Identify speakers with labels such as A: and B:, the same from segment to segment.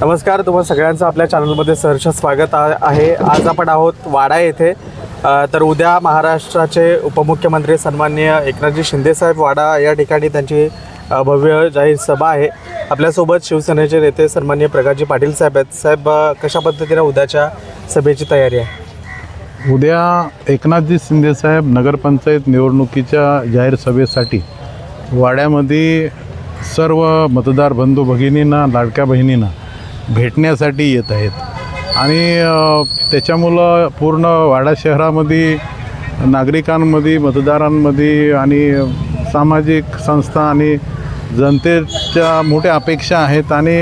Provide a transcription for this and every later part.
A: नमस्कार तुम्हा सगळ्यांचं आपल्या चॅनलमध्ये सहर्ष स्वागत आ- आहे. आज आपण आहोत वाडा येथे. तर उद्या महाराष्ट्राचे उपमुख्यमंत्री सन्माननीय एकनाथजी शिंदेसाहेब वाडा या ठिकाणी त्यांची भव्य जाहीर सभा आहे. आपल्यासोबत शिवसेनेचे नेते सन्माननीय प्रकाशजी पाटील साहेब आहेत. साहेब कशा पद्धतीने उद्याच्या सभेची तयारी आहे?
B: उद्या एकनाथजी शिंदेसाहेब नगरपंचायत निवडणुकीच्या जाहीर सभेसाठी वाड्यामध्ये सर्व मतदार बंधू भगिनींना लाडक्या बहिणींना भेटण्यासाठी येत आहेत. आणि त्याच्यामुळं पूर्ण वाडा शहरामध्ये नागरिकांमध्ये मतदारांमध्ये आणि सामाजिक संस्था आणि जनतेच्या मोठ्या अपेक्षा आहेत आणि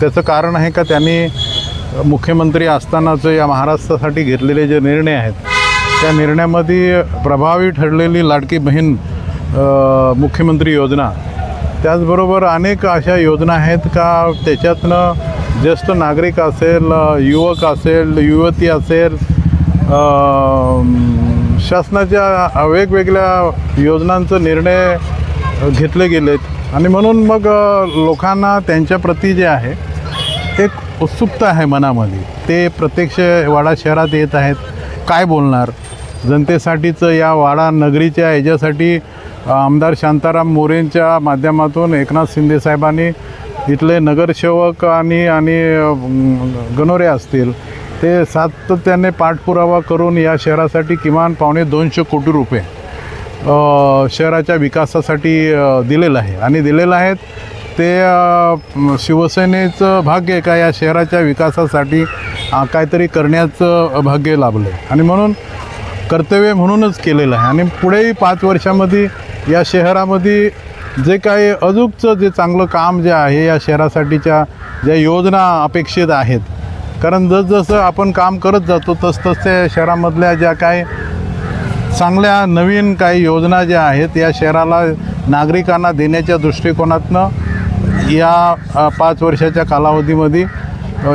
B: त्याचं कारण आहे का त्यांनी मुख्यमंत्री असतानाचं या महाराष्ट्रासाठी घेतलेले जे निर्णय आहेत त्या निर्णयामध्ये प्रभावी ठरलेली लाडकी बहीण मुख्यमंत्री योजना त्याचबरोबर अनेक अशा योजना आहेत का? त्याच्यातनं ज्येष्ठ नागरिक असेल युवक असेल युवती असेल शासनाच्या वेगवेगळ्या योजनांचं निर्णय घेतले गेलेत. आणि म्हणून मग लोकांना त्यांच्याप्रती जे आहे एक उत्सुकता आहे मनामध्ये. ते प्रत्यक्ष वाडा शहरात येत आहेत. काय बोलणार? जनतेसाठीचं या वाडा नगरीच्या ह्याच्यासाठी आमदार शांताराम मोरेंच्या माध्यमातून एकनाथ शिंदे साहेबांनी इथले नगरसेवक आणि आणि गणोरे असतील ते सातत्याने पाठपुरावा करून या शहरासाठी किमान पावणे दोनशे कोटी रुपये शहराच्या विकासासाठी दिलेलं आहे. आणि दिलेलं आहेत ते शिवसेनेचं भाग्य का? या शहराच्या विकासासाठी काहीतरी करण्याचं भाग्य लाभलं आहे आणि म्हणून कर्तव्य म्हणूनच केलेलं आहे. आणि पुढेही पाच वर्षामध्ये या शहरामध्ये जे काही अजूकचं जे चांगलं काम जे आहे या शहरासाठीच्या ज्या योजना अपेक्षित आहेत. कारण जसजसं आपण काम करत जातो तसतसे शहरामधल्या ज्या काही चांगल्या नवीन काही योजना ज्या आहेत या शहराला नागरिकांना देण्याच्या दृष्टिकोनातनं या पाच वर्षाच्या कालावधीमध्ये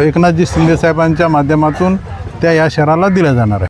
B: एकनाथजी शिंदेसाहेबांच्या माध्यमातून त्या या शहराला दिल्या जाणार आहे